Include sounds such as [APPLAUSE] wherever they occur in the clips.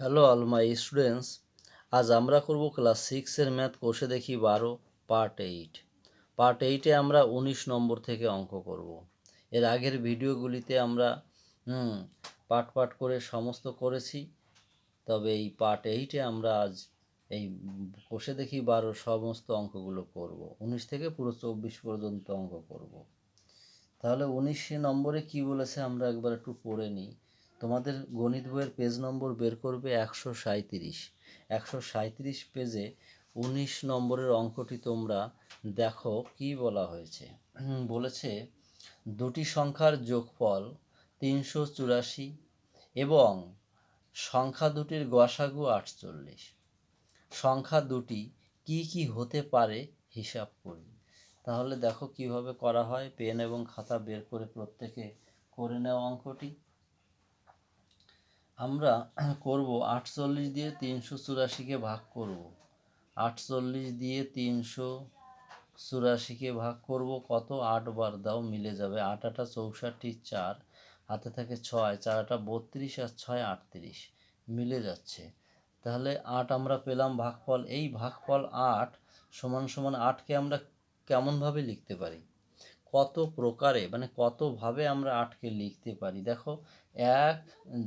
Hello all my students আজ আমরা করব ক্লাস সিক্সের ম্যাথ কোষে দেখি বারো পার্ট এইট পার্ট এইটে আমরা উনিশ নম্বর থেকে অঙ্ক করব। এর আগের ভিডিওগুলিতে আমরা পার্ট পার্ট করে সমস্ত করেছি। তবে এই পার্ট এইটে আমরা আজ এই কোষে দেখি বারো সমস্ত অঙ্কগুলো করব। উনিশ থেকে পুরো চব্বিশ পর্যন্ত অঙ্ক করব। তাহলে উনিশ নম্বরে কি বলেছে আমরা একবার একটু পড়ে নিই। তোমাদের গণিত বইয়ের পেজ নম্বর বের করবে একশো সাঁইত্রিশ। একশো সাঁইত্রিশ পেজে উনিশ নম্বরের অঙ্কটি তোমরা দেখো কি বলা হয়েছে। বলেছে, দুটি সংখ্যার যোগফল তিনশো চুরাশি এবং সংখ্যা দুটির গসাগু আটচল্লিশ। সংখ্যা দুটি কি কি হতে পারে হিসাব করি। তাহলে দেখো কীভাবে করা হয়। পেন এবং খাতা বের করে প্রত্যেকে করে নেওয়া অঙ্কটি। আমরা [CLEARS THROAT] করব আটচল্লিশ দিয়ে তিনশো চুরাশিকে ভাগ করব। আটচল্লিশ দিয়ে তিনশো চুরাশিকে ভাগ করব কত? আটবার দাও, মিলে যাবে। আট আটা চৌষট্টি চার, হাতে থাকে ছয়, চার আটা বত্রিশ আর ছয় আটত্রিশ। মিলে যাচ্ছে। তাহলে আট আমরা পেলাম ভাগফল। এই ভাগফল আট সমান সমান আটকে আমরা কেমনভাবে লিখতে পারি? কত প্রকারে মানে কতভাবে আমরা আটকে লিখতে পারি? দেখো, এক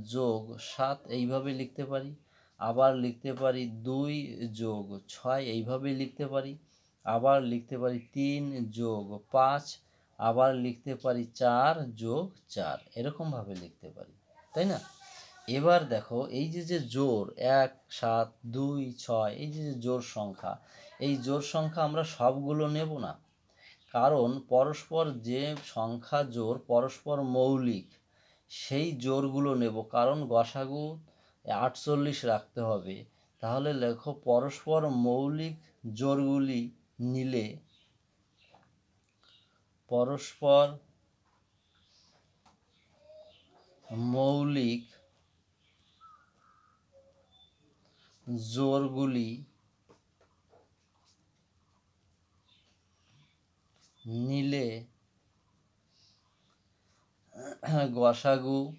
যোগ সাত এইভাবে লিখতে পারি, আবার লিখতে পারি দুই যোগ ছয় এইভাবে লিখতে পারি, আবার লিখতে পারি তিন যোগ পাঁচ, আবার লিখতে পারি চার যোগ চার, এরকমভাবে লিখতে পারি, তাই না? এবার দেখো, এই যে যে জোর, এক, সাত, দুই, ছয়, এই যে যে জোর সংখ্যা, এই জোর সংখ্যা আমরা সবগুলো নেব না। কারণ পরস্পর যে সংখ্যা জোর, পরস্পর মৌলিক, সেই জোরগুলো নেব। কারণ গসাগু আটচল্লিশ রাখতে হবে। তাহলে লেখো, পরস্পর মৌলিক জোরগুলি নিলে পরস্পর মৌলিক জোরগুলি নিলে গসাগু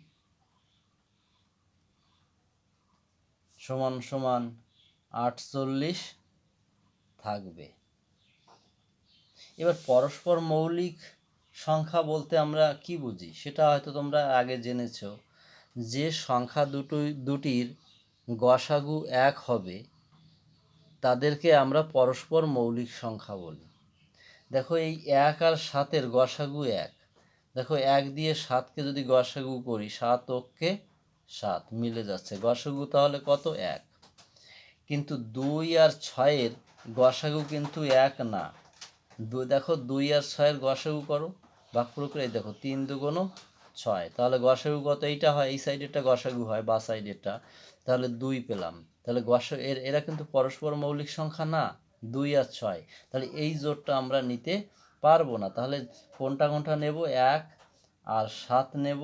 সমান সমান আটচল্লিশ থাকবে। এবার পরস্পর মৌলিক সংখ্যা বলতে আমরা কি বুঝি? সেটা হয়তো তোমরা আগে জেনেছ যে সংখ্যা দুটো, দুটির গসাগু এক হবে, তাদেরকে আমরা পরস্পর মৌলিক সংখ্যা বলি। দেখো এই এক আর সাতের গসাগু এক। দেখো এক দিয়ে সাতকে যদি গসাগু করি, সাত ওকে সাত মিলে যাচ্ছে। গসাগু তাহলে কত? এক। কিন্তু দুই আর ছয়ের গসাগু কিন্তু এক না। দেখো দুই আর ছয়ের গসাগু করো। বাক করে দেখো তিন দুগুণো ছয়। তাহলে গসাগু কত? এইটা হয়, এই সাইডেরটা গসাগু হয়, বা সাইডেরটা। তাহলে দুই পেলাম। তাহলে গস এর এরা কিন্তু পরস্পর মৌলিক সংখ্যা না। দুই আর ছয়। তাহলে এই জোরটা আমরা নিতে পারব না। তাহলে কোনটা কোনটা নেব? এক আর সাত নেব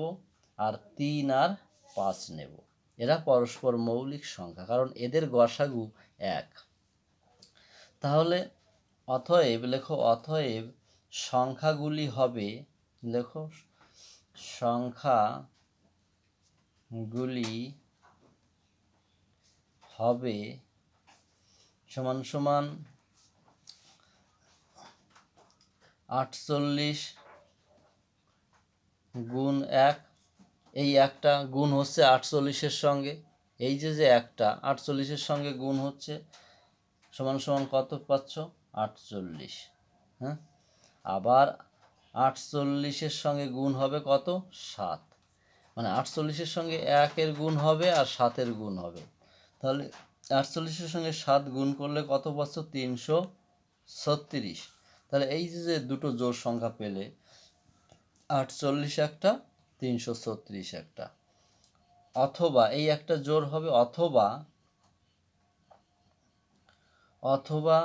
আর তিন আর পাঁচ নেব। এরা পরস্পর মৌলিক সংখ্যা, কারণ এদের গসাগু এক। তাহলে অথয়েব লেখো অথয়েব সংখ্যাগুলি হবে, লেখো, সংখ্যাগুলি হবে সমান সমান আটচল্লিশ গুণ এক। এই একটা গুণ হচ্ছে আটচল্লিশের সঙ্গে। এই যে যে একটা, আটচল্লিশের সঙ্গে গুণ হচ্ছে, সমান সমান কত পাচ্ছ? আটচল্লিশ হ্যাঁ? আবার আটচল্লিশের সঙ্গে গুণ হবে কত? সাত। মানে আটচল্লিশের সঙ্গে একের গুণ হবে আর সাতের গুণ হবে। তাহলে আটচল্লিশের সঙ্গে সাত গুণ করলে কত পাচ্ছ? তিনশো ছত্রিশ। তাহলে এই যে দুটো জোর সংখ্যা পেলে, আটচল্লিশ একটা, তিনশো ছত্রিশ একটা। অথবা এই একটা জোর হবে অথবা অথবা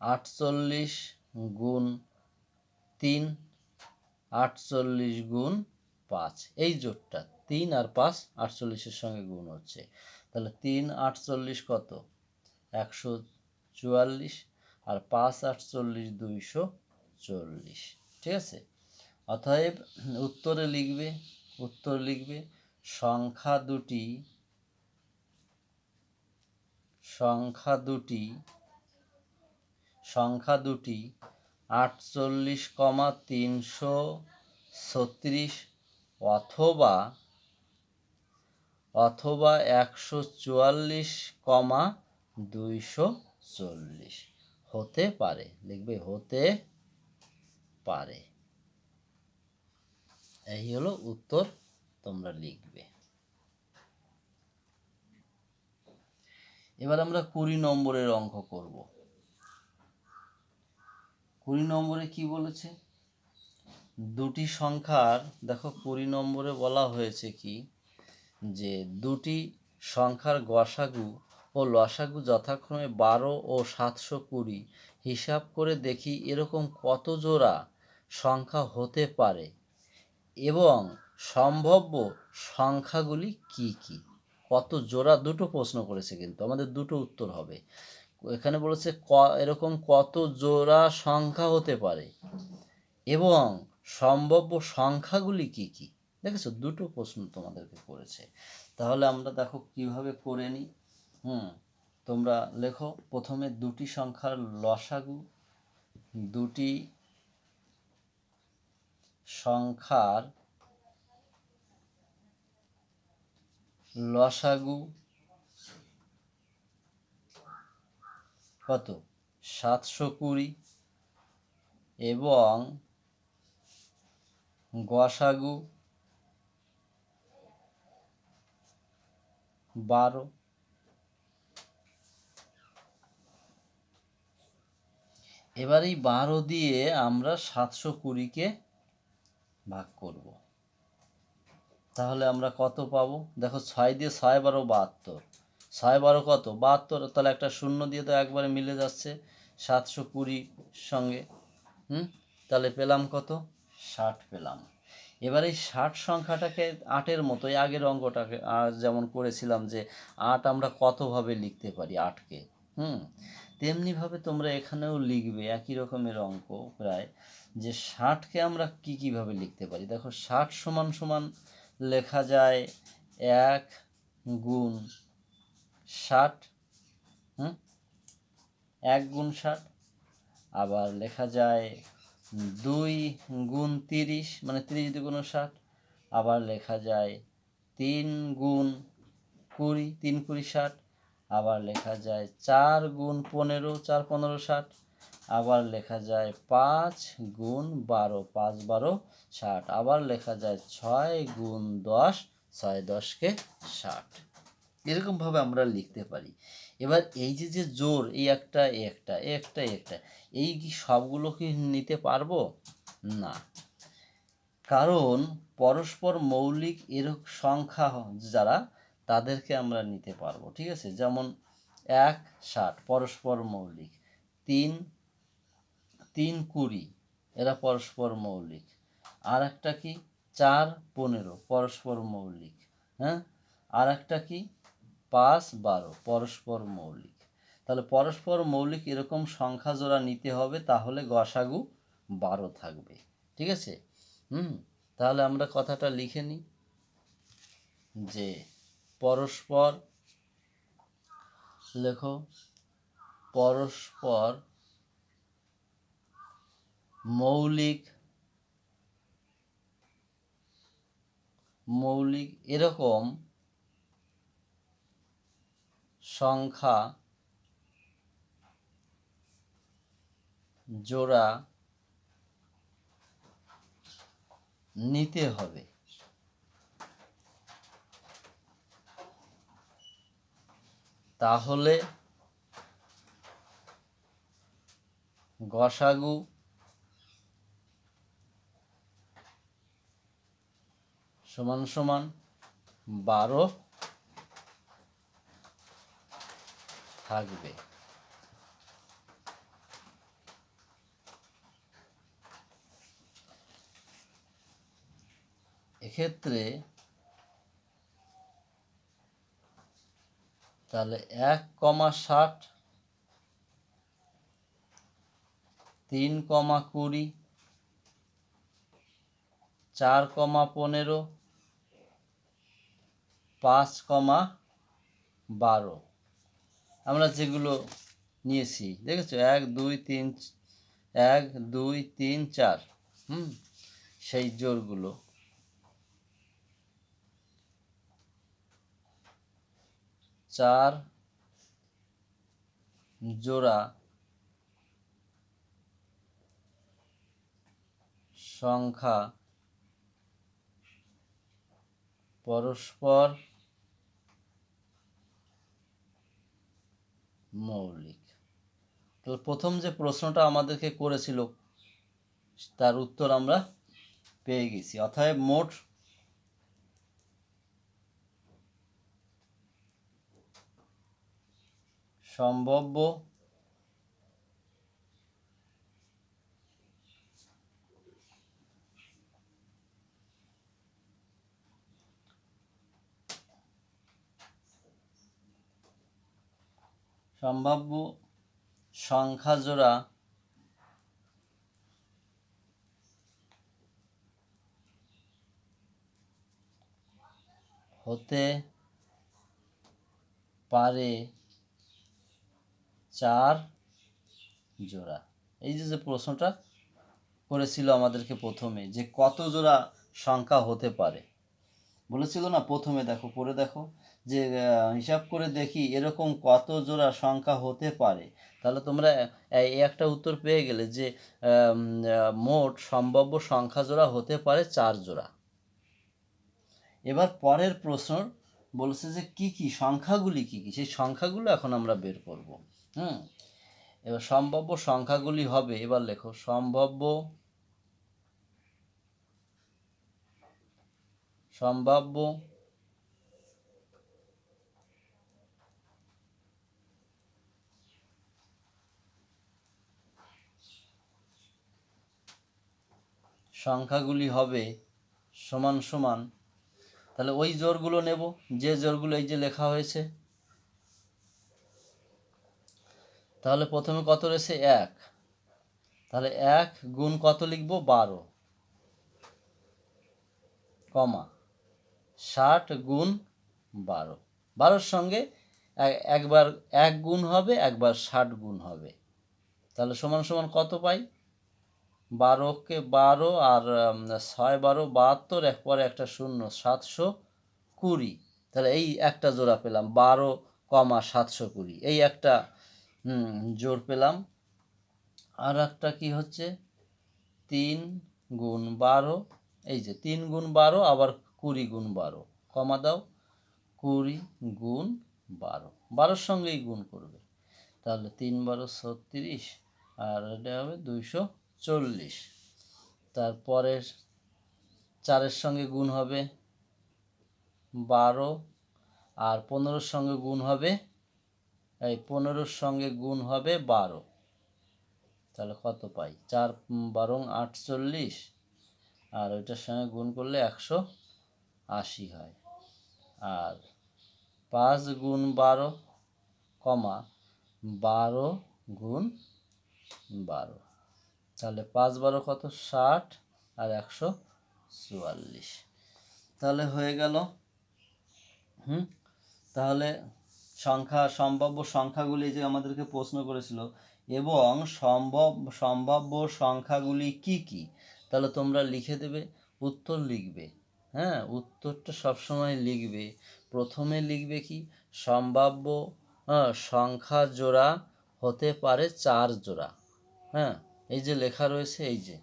আটচল্লিশ গুণ তিন, আটচল্লিশ গুণ পাঁচ। এই জোরটা তিন আর পাঁচ আটচল্লিশের সঙ্গে গুণ হচ্ছে। তাহলে তিন আটচল্লিশ কত? একশো চুয়াল্লিশ আর পাঁচ আটচল্লিশ দুইশো চল্লিশ, ঠিক আছে? অতএব উত্তরে লিখবে, উত্তর লিখবে, সংখ্যা দুটি সংখ্যা দুটি সংখ্যা দুটি, আটচল্লিশ কমা তিনশো ছত্রিশ অথবা অথবা একশো চুয়াল্লিশ কমা দুইশো চল্লিশ। হতে পারে। লিখবে হতে পারে। এই হলো উত্তর তোমরা লিখবে। এবার আমরা কুড়ি নম্বরের অঙ্ক করব। কুড়ি নম্বরে কি বলেছে? দুটি সংখ্যার, দেখো কুড়ি নম্বরে বলা হয়েছে কি? যে দুটি সংখ্যার গসাগু ও লসাগু যথাক্রমে বারো ও সাতশো কুড়ি। হিসাব করে দেখি এরকম কত জোড়া সংখ্যা হতে পারে এবং সম্ভাব্য সংখ্যাগুলি কি কি? কত জোড়া? দুটো প্রশ্ন করেছে কিন্তু। আমাদের দুটো উত্তর হবে। এখানে বলেছে ক, এরকম কত জোড়া সংখ্যা হতে পারে এবং সম্ভাব্য সংখ্যাগুলি কি কি? দেখেছ? দুটো প্রশ্ন তোমাদেরকে করেছে। তাহলে আমরা দেখো কীভাবে করে নিই। হুম, তোমরা লেখো। প্রথমে দুটি সংখ্যার লসাগু, দুটি সংখ্যার লসাগু কত? সাতশো কুড়ি এবং গসাগু বারো। এবার এই বারো দিয়ে আমরা সাতশো কুড়িকে ভাগ করব। তাহলে আমরা কত পাবো? দেখো ছয় দিয়ে ছয় বারো বাহাত্তর। ছয় বারো কত? বাহাত্তর, তাহলে একটা শূন্য দিয়ে তো একবারে মিলে যাচ্ছে সাতশো কুড়ির সঙ্গে। হুম? তাহলে পেলাম কত? ষাট পেলাম। এবার এই ষাট সংখ্যাটাকে আটের মতোই আগের অঙ্কটাকে যেমন করেছিলাম যে আট আমরা কতভাবে লিখতে পারি আটকে, হুম? তেমনিভাবে তোমরা এখানেও লিখবে একই রকমের অঙ্ক প্রায় যে ষাটকে আমরা কী কীভাবে লিখতে পারি। দেখো ষাট সমান সমান লেখা যায় এক গুণ ষাট, হুম? এক গুণ ষাট, আবার লেখা যায় দুই গুণ তিরিশ মানে তিরিশ দুগুণ ষাট, আবার লেখা যায় তিন গুণ কুড়ি, তিন কুড়ি ষাট, আবার লেখা যায় চার গুণ পনেরো, চার পনেরো ষাট, আবার লেখা যায় পাঁচ গুণ বারো, পাঁচ বারো ষাট, আবার লেখা যায় ছয় গুণ দশ, ছয় দশকে ষাট। এরকমভাবে আমরা লিখতে পারি। এবার এই যে যে জোর, এই একটা এই একটা এই একটা এই একটা, এই কি সবগুলো কি নিতে পারব? না। কারণ পরস্পর মৌলিক এরক সংখ্যা যারা, তাদেরকে আমরা নিতে পারব, ঠিক আছে? যেমন এক, ষাট, পরস্পর মৌলিক। তিন তিন, কুড়ি, এরা পরস্পর মৌলিক। আর একটা কি? চার, পনেরো, পরস্পর মৌলিক। হ্যাঁ? আর একটা কি? পাঁচ, বারো, পরস্পর মৌলিক। তাহলে পরস্পর মৌলিক এরকম সংখ্যা জোড়া নিতে হবে, তাহলে গসাগু বারো থাকবে। ঠিক আছে? হুম? তাহলে আমরা কথাটা লিখে নিই যে পরস্পর, লেখো, পরস্পর মৌলিক মৌলিক এরকম সংখ্যা জোড়া নিতে হবে। তাহলে গসাগু সমান সমান বারো থাকবে এক্ষেত্রে তাহলে এক কমা ষাট, তিন কমা কুড়ি, চার কমা পনেরো, পাঁচ কমা বারো। আমরা যেগুলো নিয়েছি, দেখেছ? এক, দুই, তিন, এক, দুই, তিন, চার, হুম? সেই জোরগুলো। চার জোড়া সংখ্যা পরস্পর মৌলিক। তো প্রথম যে প্রশ্নটা আমাদেরকে করেছিল, তার উত্তর আমরা পেয়ে গেছি। অতএব মোট সম্ভাব্য সম্ভাব্য সংখ্যা জোড়া হতে পারে চার জোড়া। এই যে যে প্রশ্নটা করেছিল আমাদেরকে প্রথমে, যে কত জোড়া সংখ্যা হতে পারে। বলেছিল না, প্রথমে দেখো পড়ে দেখো। যে হিসাব করে দেখি এরকম কত জোড়া সংখ্যা হতে পারে। তাহলে তোমরা এই একটা উত্তর পেয়ে গেলে যে মোট সম্ভাব্য সংখ্যা জোড়া হতে পারে চার জোড়া। এবার পরের প্রশ্ন বলছে যে, কি কি সংখ্যাগুলি কি কি? সেই সংখ্যাগুলো এখন আমরা বের করব। হুম? এবার সম্ভাব্য সংখ্যাগুলি হবে, এবার লেখো, সম্ভাব্য সম্ভাব্য সংখ্যাগুলি হবে সমান সমান। তাহলে ওই জোরগুলো নেব, যে জোরগুলো এই যে লেখা হয়েছে। তাহলে প্রথমে কত রয়েছে? এক। তাহলে এক গুণ কত লিখব? বারো। কমা। ষাট গুণ বারো। বারোর সঙ্গে একবার এক গুণ হবে, একবার ষাট গুণ হবে। তাহলে সমান সমান কত পাই? বারোকে বারো আর ছয় বারো বাহাত্তর, এক পরে একটা শূন্য, সাতশো কুড়ি। তাহলে এই একটা জোড়া পেলাম, বারো কমা সাতশো কুড়ি। এই একটা জোর পেলাম। আর একটা কি হচ্ছে? তিন গুণ বারো, এই যে তিন গুণ বারো, আবার কুড়ি গুণ বারো। কমা দাও, কুড়ি গুণ বারো। বারোর সঙ্গেই গুণ করবে। তাহলে তিন বারো ছত্রিশ, আর এটা হবে দুইশো চল্লিশ। তারপরে চারের সঙ্গে গুণ হবে বারো আর পনেরোর সঙ্গে গুণ হবে, এই পনেরোর সঙ্গে গুণ হবে বারো। তাহলে কত পাই? চার বারং আটচল্লিশ আর ওইটার সঙ্গে গুণ করলে একশো আশি হয়। আর পাঁচ গুণ বারো, কমা, বারো গুণ বারো। তাহলে পাঁচ বারো কত? ষাট আর একশো চুয়াল্লিশ। তাহলে হয়ে গেল, হুম? তাহলে সংখ্যা, সম্ভাব্য সংখ্যাগুলি যে আমাদেরকে প্রশ্ন করেছিল, এবং সম্ভব, সম্ভাব্য সংখ্যাগুলি কি কি? তাহলে তোমরা লিখে দেবে, উত্তর লিখবে হ্যাঁ? উত্তরটা সবসময় লিখবে। প্রথমে লিখবে কি? সম্ভাব্য সংখ্যা জোড়া হতে পারে চার জোড়া হ্যাঁ? এই যে লেখা রয়েছে, এই যে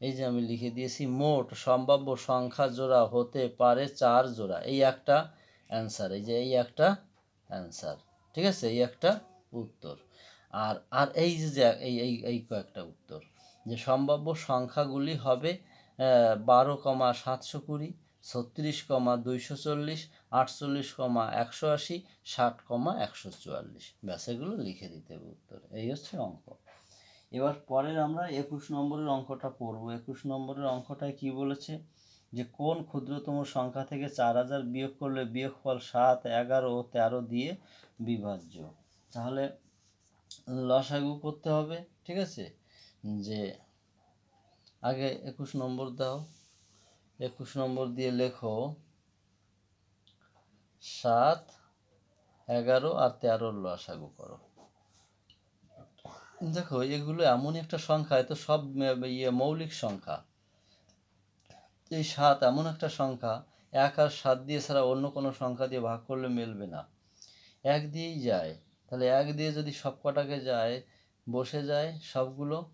এই যে আমি লিখে দিয়েছি, মোট সম্ভাব্য সংখ্যা জোড়া হতে পারে চার জোড়া। এই একটা অ্যান্সার এই যে, এই একটা অ্যান্সার ঠিক আছে? এই একটা উত্তর। আর আর এই যে এই এই এই কয়েকটা উত্তর, যে সম্ভাব্য সংখ্যাগুলি হবে বারো কমা সাতশো কুড়ি, ছত্রিশ কমা দুইশো চল্লিশ, আটচল্লিশ কমা একশো আশি, ষাট কমা একশো চুয়াল্লিশ। ব্যাস, এগুলো লিখে দিতে হবে উত্তর। এই হচ্ছে অঙ্ক। এবার পরের আমরা একুশ নম্বরের অঙ্কটা পড়ব। একুশ নম্বরের অঙ্কটায় কি বলেছে? যে কোন ক্ষুদ্রতম সংখ্যা থেকে চার হাজার বিয়োগ করলে বিয়োগফল সাত, এগারো ও তেরো দিয়ে বিভাজ্য। তাহলে লসাগু করতে হবে, ঠিক আছে? যে আগে একুশ নম্বর দাও। একুশ নম্বর দিয়ে লেখো সাত, এগারো আর তেরোর লসাগু করো। দেখো, এগুলো এমন একটা সংখ্যা, এ তো সব ইয়ে মৌলিক সংখ্যা। এই সাত এমন একটা সংখ্যা, এক আর সাত দিয়ে ছাড়া অন্য কোনো সংখ্যা দিয়ে ভাগ করলে মেলবে না। এক দিয়েই যায়। তাহলে এক দিয়ে যদি সব কটাকে যায়, বসে যায় সবগুলো?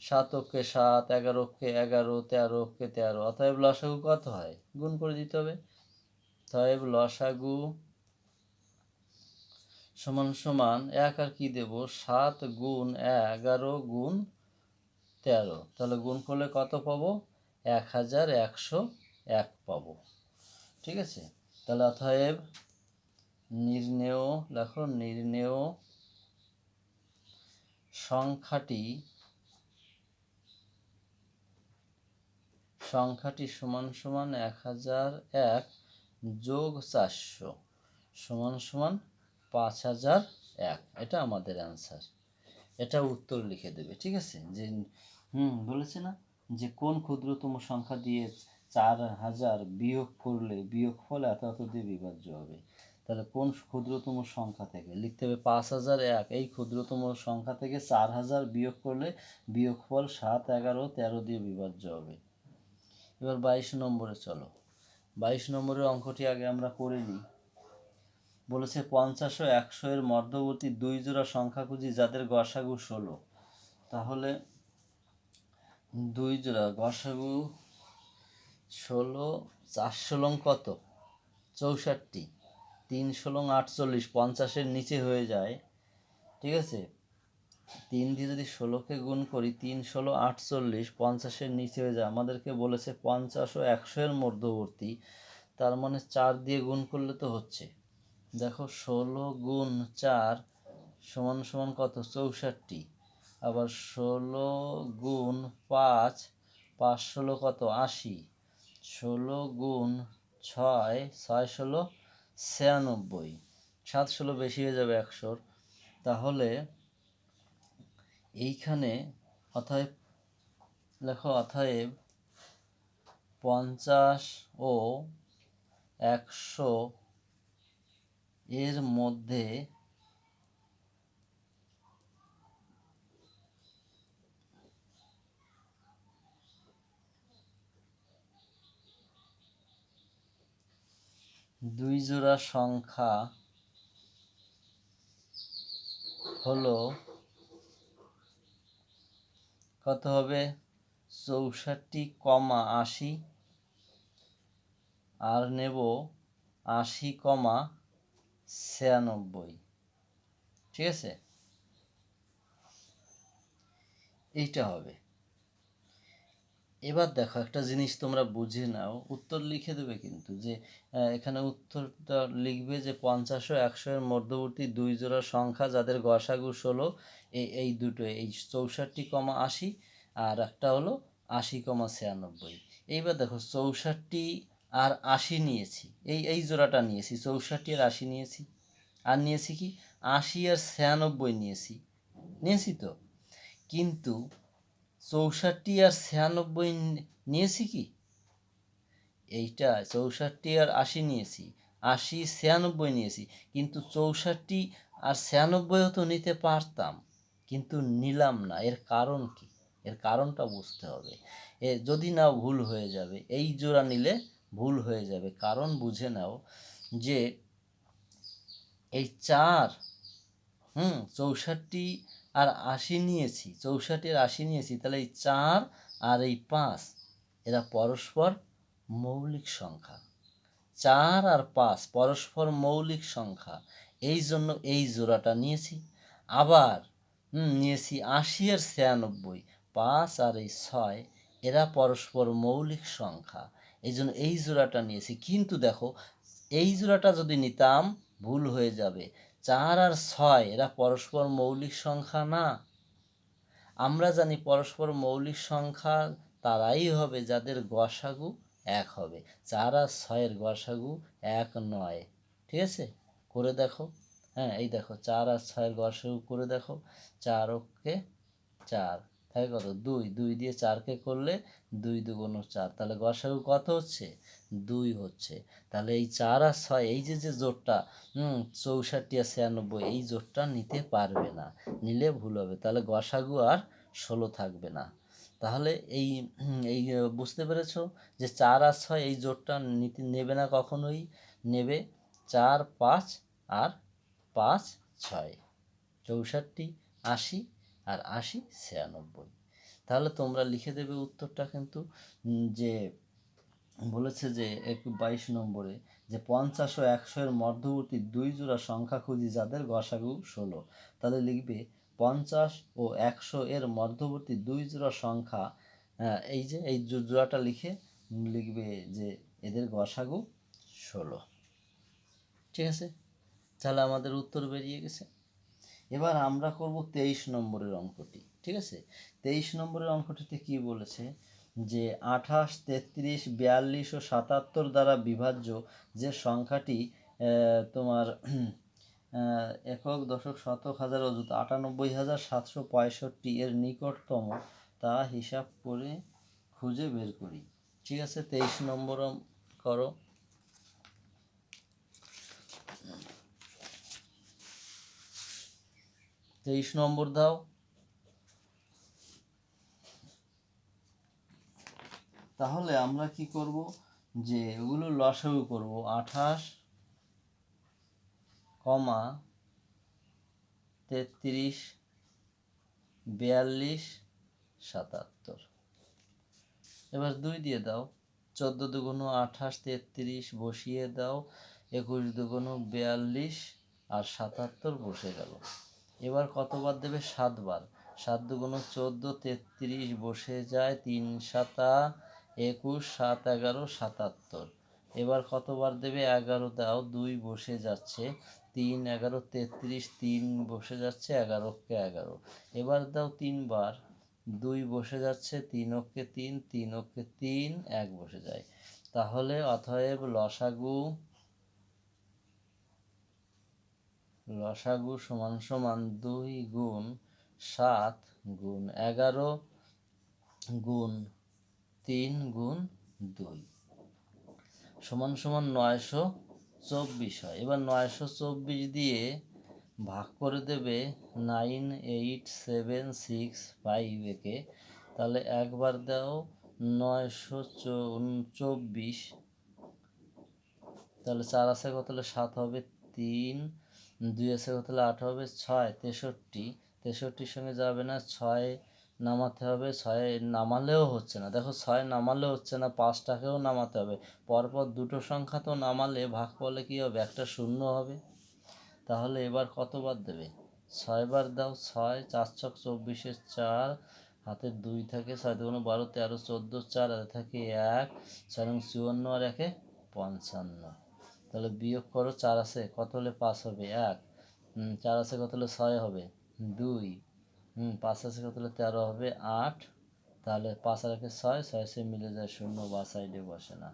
সাত অক্ষে সাত, এগারো অক্ষে এগারো, তেরো অক্ষে তেরো। অতএব লসাগু কত হয়? গুণ করে দিতে হবে। অতএব লসাগু সমান সমান এক আর কি দেব? সাত গুণ এগারো গুণ তেরো। তাহলে গুণ করলে কত পাবো? এক হাজার একশো এক পাবো। ঠিক আছে? তাহলে অতএব নির্ণেয়, লেখো, নির্ণেয় সংখ্যাটি সংখ্যাটি সমান সমান এক হাজার এক যোগ চারশো। সমান সমান পাঁচ হাজার এক। এটা আমাদের অ্যান্সার এটা উত্তর লিখে দেবে, ঠিক আছে? যে, হুম, বলেছে না? যে, কোন ক্ষুদ্রতম সংখ্যা দিয়ে চার হাজার বিয়োগ করলে বিয়োগ ফল এত এত দিয়ে বিভাজ্য হবে? তাহলে কোন ক্ষুদ্রতম সংখ্যা থেকে? লিখতে হবে পাঁচ হাজার এক। এই ক্ষুদ্রতম সংখ্যা থেকে চার হাজার বিয়োগ করলে বিয়োগফল সাত, এগারো, তেরো দিয়ে বিভাজ্য হবে। এবার বাইশ নম্বরে চলো। বাইশ নম্বরের অঙ্কটি আগে আমরা করে নিই। বলেছে পঞ্চাশ ও একশো এর মধ্যবর্তী দুই জোড়া সংখ্যা খুঁজি যাদের গসাগু ষোলো। তাহলে দুই জোড়া গসাগু ষোলো, চার ষোলং কত? চৌষট্টি। তিন ষোলং আটচল্লিশ, পঞ্চাশের নিচে হয়ে যায়। ঠিক আছে? তিন দিয়ে যদি ষোলোকে গুণ করি, তিন ষোলো আটচল্লিশ, পঞ্চাশের নিচে হয়ে যায়। আমাদেরকে বলেছে পঞ্চাশ ও একশো এর মধ্যবর্তী। তার মানে চার দিয়ে গুণ করলে তো হচ্ছে। দেখো ষোলো গুণ চার সমান সমান কত? চৌষট্টি। আবার ষোলো গুণ পাঁচ পাঁচ ষোলো কত? আশি। ষোলো গুণ ছয় ছয় ষোলো ছিয়ানব্বই। সাত ষোলো বেশি হয়ে যাবে একশোর। তাহলে এইখানে অতএব, লেখো, অতএব পঞ্চাশ ও একশো এর মধ্যে দুই জোড়া সংখ্যা হলো কত হবে? চৌষট্টি কমা আশি। আর নেব আশি কমা ছিয়ানব্বই। ঠিক আছে? এইটা হবে। এবার দেখো একটা জিনিস তোমরা বুঝে নাও। উত্তর লিখে দেবে কিন্তু যে এখানে উত্তরটা লিখবে যে পঞ্চাশ ও একশো এর মধ্যবর্তী দুই জোড়া সংখ্যা যাদের গসাগু ষোলো এই এই দুটো, এই চৌষট্টি কমা আশি আর একটা হলো আশি কমা ছিয়ানব্বই। এইবার দেখো চৌষট্টি আর আশি নিয়েছি। এই এই জোড়াটা নিয়েছি, চৌষট্টি আর আশি নিয়েছি। আর নিয়েছি কি? আশি আর ছিয়ানব্বই নিয়েছি। নিয়েছি তো? কিন্তু চৌষট্টি আর ছিয়ানব্বই নিয়েছি কি? এইটা চৌষট্টি আর আশি নিয়েছি, আশি, ছিয়ানব্বই নিয়েছি। কিন্তু চৌষট্টি আর ছিয়ানব্বইও তো নিতে পারতাম, কিন্তু নিলাম না। এর কারণ কি? এর কারণটা বুঝতে হবে। এ, যদি না ভুল হয়ে যাবে, এই জোড়া নিলে ভুল হয়ে যাবে। কারণ বুঝে নাও যে এই চার হুম চৌষট্টি আর আশি নিয়েছি চৌষট্টি আর আশি নিয়েছি তাহলে এই চার আর এই পাঁচ এরা পরস্পর মৌলিক সংখ্যা। চার আর পাঁচ পরস্পর মৌলিক সংখ্যা এই জন্য এই জোড়াটা নিয়েছি। আবার হুম, নিয়েছি আশি আর ছিয়ানব্বই পাঁচ আর এই ছয় এরা পরস্পর মৌলিক সংখ্যা। এই জন্য এই জোড়াটা নিয়েছি। কিন্তু দেখো, এই জোড়াটা যদি নিতাম, ভুল হয়ে যাবে। চার আর ছয়, এরা পরস্পর মৌলিক সংখ্যা না। আমরা জানি পরস্পর মৌলিক সংখ্যা তারাই হবে যাদের গসাগু এক হবে। চার আর ছয়ের গসাগু এক নয়। ঠিক আছে? করে দেখো। হ্যাঁ এই দেখো, চার আর ছয়ের গসাগু করে দেখো। চার ওকে চার। থাকে কত? দুই। দুই দিয়ে চারকে করলে দুই দুগুণ চার। তাহলে গসাগু কত হচ্ছে? দুই হচ্ছে। তাহলে এই চার আর ছয়, এই যে যে জোটটা হুম, চৌষট্টি আর ছিয়ানব্বই, এই জোটটা নিতে পারবে না। নিলে ভুল হবে। তাহলে গসাগু আর ষোলো থাকবে না। তাহলে এই এই বুঝতে পেরেছ যে চার আর ছয় এই জোটটা নিতে নেবে না কখনোই? নেবে চার, পাঁচ আর পাঁচ, ছয়। চৌষট্টি, আশি আর আশি ছিয়ানব্বই। তাহলে তোমরা লিখে দেবে উত্তরটা কিন্তু যে বলেছে যে এক বাইশ নম্বরে যে পঞ্চাশ ও একশো এর মধ্যবর্তী দুই জোড়া সংখ্যা খুঁজি যাদের গসাগু ষোলো। তাহলে লিখবে পঞ্চাশ ও একশো এর মধ্যবর্তী দুই জোড়া সংখ্যা এই যে, এই জোড়াটা লিখে লিখবে যে এদের গসাগু ষোলো। ঠিক আছে? তাহলে আমাদের উত্তর বেরিয়ে গেছে। এবার আমরা করব তেইশ নম্বরের অঙ্কটি, ঠিক আছে? তেইশ নম্বরের অঙ্কটিতে কি বলেছে? যে আঠাশ, তেত্রিশ, বিয়াল্লিশ ও সাতাত্তর দ্বারা বিভাজ্য যে সংখ্যাটি তোমার [CLEARS THROAT] একক, দশক, শতক, হাজার, অযুত আটানব্বই হাজার সাতশো পঁয়ষট্টি এর নিকটতম, তা হিসাব করে খুঁজে বের করি। ঠিক আছে? তেইশ নম্বর করো। তেইশ নম্বর দাও। তাহলে আমরা কি করব? যে এগুলো লসাগু করব। আঠাশ কমা তেত্রিশ বিয়াল্লিশ সাতাত্তর। এবার দুই দিয়ে দাও। চোদ্দ দুগুণ আঠাশ তেত্রিশ বসিয়ে দাও। একুশ দুগুণ বিয়াল্লিশ আর সাতাত্তর বসে গেল। এবার কতবার দেবে? সাতবার সাত দুগুণ চোদ্দ, তেত্রিশ, বসে যায় তিন সাতা, একুশ, সাত এগারো, সাতাত্তর। এবার কতবার দেবে? এগারো দাও, দুই বসে যাচ্ছে তিন, এগারো, তেত্রিশ, তিন বসে যাচ্ছে এগারোকে এগারো। এবার দাও তিনবার দুই বসে যাচ্ছে তিন অক্ষে তিন তিন অক্ষে তিন, এক বসে যায়। তাহলে অথয়েব লসাগু লসাগু সমান সমান দুই গুণ সাত গুণ এগারো গুণ তিন গুণ দুই। সমান সমান নয়শো চব্বিশ হয়। এবার নয়শো চব্বিশ দিয়ে ভাগ করে দেবে nine eight seven six five একে। তাহলে একবার দাও নয়শো চব্বিশ। তাহলে চার আছে কত? হলে সাত হবে তিন দুই আছে কত হলে আট হবে ছয়, তেষট্টি। তেষট্টির সঙ্গে যাবে না, ছয় নামাতে হবে, ছয় নামালেও হচ্ছে না। দেখো ছয় নামালেও হচ্ছে না, পাঁচটাকেও নামাতে হবে। পরপর দুটো সংখ্যা তো নামালে ভাগ করলে কী হবে? একটা শূন্য হবে। তাহলে এবার কতবার দেবে? ছয়বার দাও, ছয়, চার ছক চব্বিশের চার, হাতে দুই থাকে, ছয় দুগুণ বারো, তেরো, চোদ্দ, চার, হাতে থাকে এক, ছয় চুয়ান্ন আর একে পঞ্চান্ন। তাহলে বিয়োগ করো চার আছে, কত হলে পাঁচ হবে? এক। চার আছে, কত হলে ছয় হবে? দুই। হুম পাঁচ আছে, কত হলে তেরো হবে? আট। তাহলে পাঁচ আর একে ছয় ছয় সে মিলে যায় শূন্য, বা সাইডে বসে না।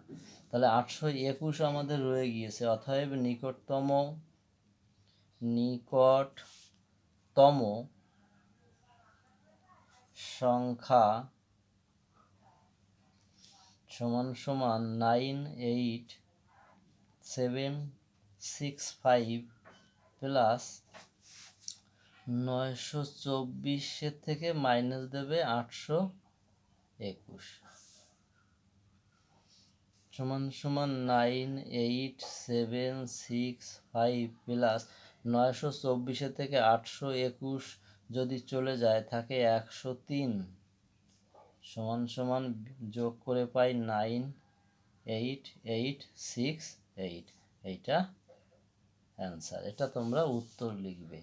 তাহলে আটশো একুশ আমাদের রয়ে গিয়েছে, অতএব নিকটতম নিকটতম সংখ্যা সমান সমান nine eight seven, six, five plus নয়শো চব্বিশের থেকে মাইনাস দেবে আটশো একুশ। সমান সমান nine, eight, seven, six, five plus নয়শো চব্বিশের থেকে আটশো একুশ যদি চলে যায়, থাকে একশো তিন। সমান সমান যোগ করে পাই nine, eight eight, six eight, এইটা অ্যান্সার এটা তোমরা উত্তর লিখবে।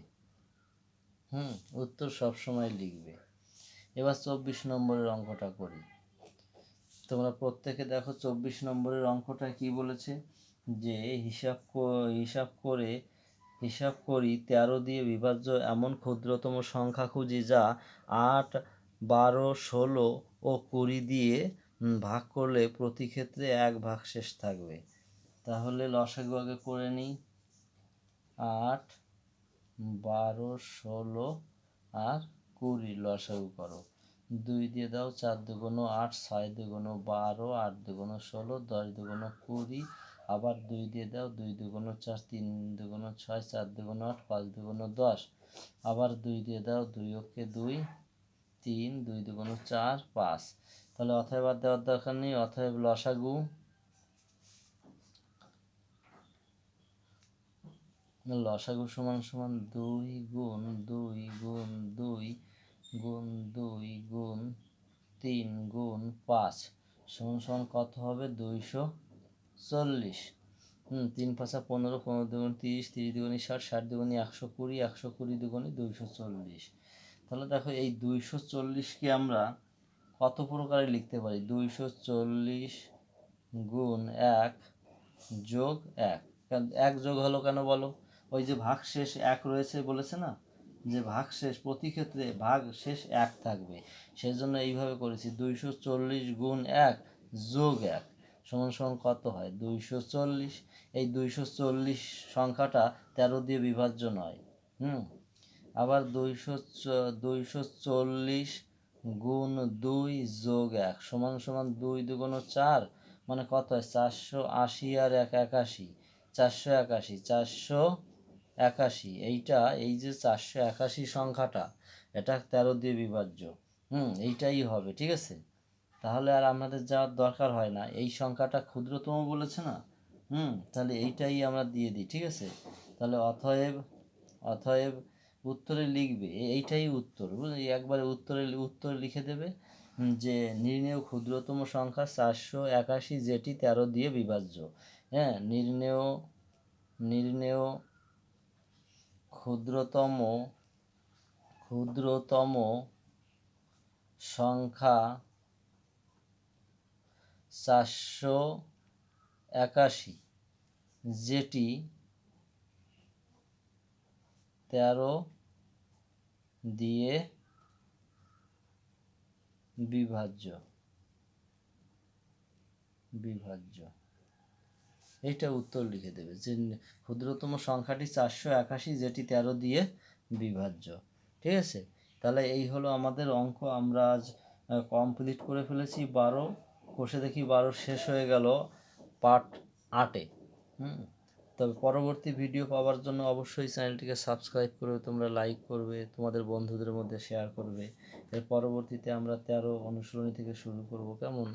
হুম, উত্তর সবসময় লিখবে। এবার চব্বিশ নম্বরের অঙ্কটা করি। তোমরা প্রত্যেকে দেখো চব্বিশ নম্বরের অঙ্কটা কি বলেছে? যে হিসাব হিসাব করে, হিসাব করি তেরো দিয়ে বিভাজ্য এমন ক্ষুদ্রতম সংখ্যা খুঁজি যা আট, বারো, ষোলো ও কুড়ি দিয়ে ভাগ করলে প্রতি ক্ষেত্রে এক ভাগ শেষ থাকবে। তাহলে লসাগু আগে করে নিই। আট, বারো, ষোলো আর কুড়ি লসাগু করো। দুই দিয়ে দাও চার দুগুণ আট, ছয় দুগুণ বারো, আট দুগুণ ষোলো, দশ দুগুণ কুড়ি, আবার দুই দিয়ে দাও দুই দুগুণ চার, তিন দুগুণ ছয়, চার দুগুণ আট, পাঁচ দুগুণ দশ। আবার দুই দিয়ে দাও দুই ওকে দুই, তিন, দুই দুগুণ চার, পাঁচ। তাহলে অথয় বাদ দেওয়ার দরকার নেই অথয় লসাগু লসাগু সমান সমান দুই গুণ দুই গুণ দুই গুণ দুই গুণ তিন গুণ পাঁচ। সমান সমান কত হবে? দুইশো চল্লিশ। হুম, তিন পাঁচা পনেরো পনেরো দুগুণ তিরিশ তিরিশ দুগুণি ষাট ষাট দুগুণি একশো কুড়ি একশো কুড়ি দুগুণি দুইশো চল্লিশ। তাহলে দেখো এই দুইশো চল্লিশকে আমরা কত প্রকারে লিখতে পারি? দুইশো চল্লিশ গুণ এক যোগ এক। এক যোগ হলো কেন বলো? ওই যে ভাগ শেষ এক রয়েছে বলেছে না? যে ভাগ শেষ, প্রতি ক্ষেত্রে ভাগ শেষ এক থাকবে। সেই জন্য এইভাবে করেছি, দুইশো চল্লিশ গুণ এক যোগ এক সমান সমান কত হয়? দুইশো চল্লিশ। এই দুইশো চল্লিশ সংখ্যাটা তেরো দিয়ে বিভাজ্য নয়। হুম? আবার দুইশো দুইশো চল্লিশ গুণ দুই যোগ এক সমান সমান দুই দুগুণ চার মানে কত হয়? চারশো আশি আর এক একাশি। চারশো একাশি, চারশো একাশি। এইটা, এই যে চারশো একাশি সংখ্যাটা, এটা তেরো দিয়ে বিভাজ্য। হুম, এইটাই হবে, ঠিক আছে? তাহলে আর আমাদের যাওয়ার দরকার হয় না। এই সংখ্যাটা ক্ষুদ্রতম বলেছে না? হুম, তাহলে এইটাই আমরা দিয়ে দিই, ঠিক আছে? তাহলে অথয়েব অথয়েব উত্তরে লিখবে এইটাই উত্তর, বুঝলি? একবারে উত্তরে, উত্তর লিখে দেবে যে নির্ণেয় ক্ষুদ্রতম সংখ্যা চারশো একাশি যেটি তেরো দিয়ে বিভাজ্য। হ্যাঁ নির্ণেয় নির্ণেয় ক্ষুদ্রতম ক্ষুদ্রতম সংখ্যা চারশো একাশি যেটি তেরো দিয়ে বিভাজ্য। বিভাজ্য। এইটা উত্তর লিখে দেবে যে ক্ষুদ্রতম সংখ্যাটি চারশো একাশি, যেটি তেরো দিয়ে বিভাজ্য। ঠিক আছে? তাহলে এই হলো আমাদের অঙ্ক। আমরা আজ কমপ্লিট করে ফেলেছি বারো। কষে দেখি বারো শেষ হয়ে গেল পার্ট আটে। হুম? তবে পরবর্তী ভিডিও পাওয়ার জন্য অবশ্যই চ্যানেলটিকে সাবস্ক্রাইব করবে, তোমরা লাইক করবে, তোমাদের বন্ধুদের মধ্যে শেয়ার করবে। এর পরবর্তীতে আমরা তেরো অনুশীলনী থেকে শুরু করব। কেমন?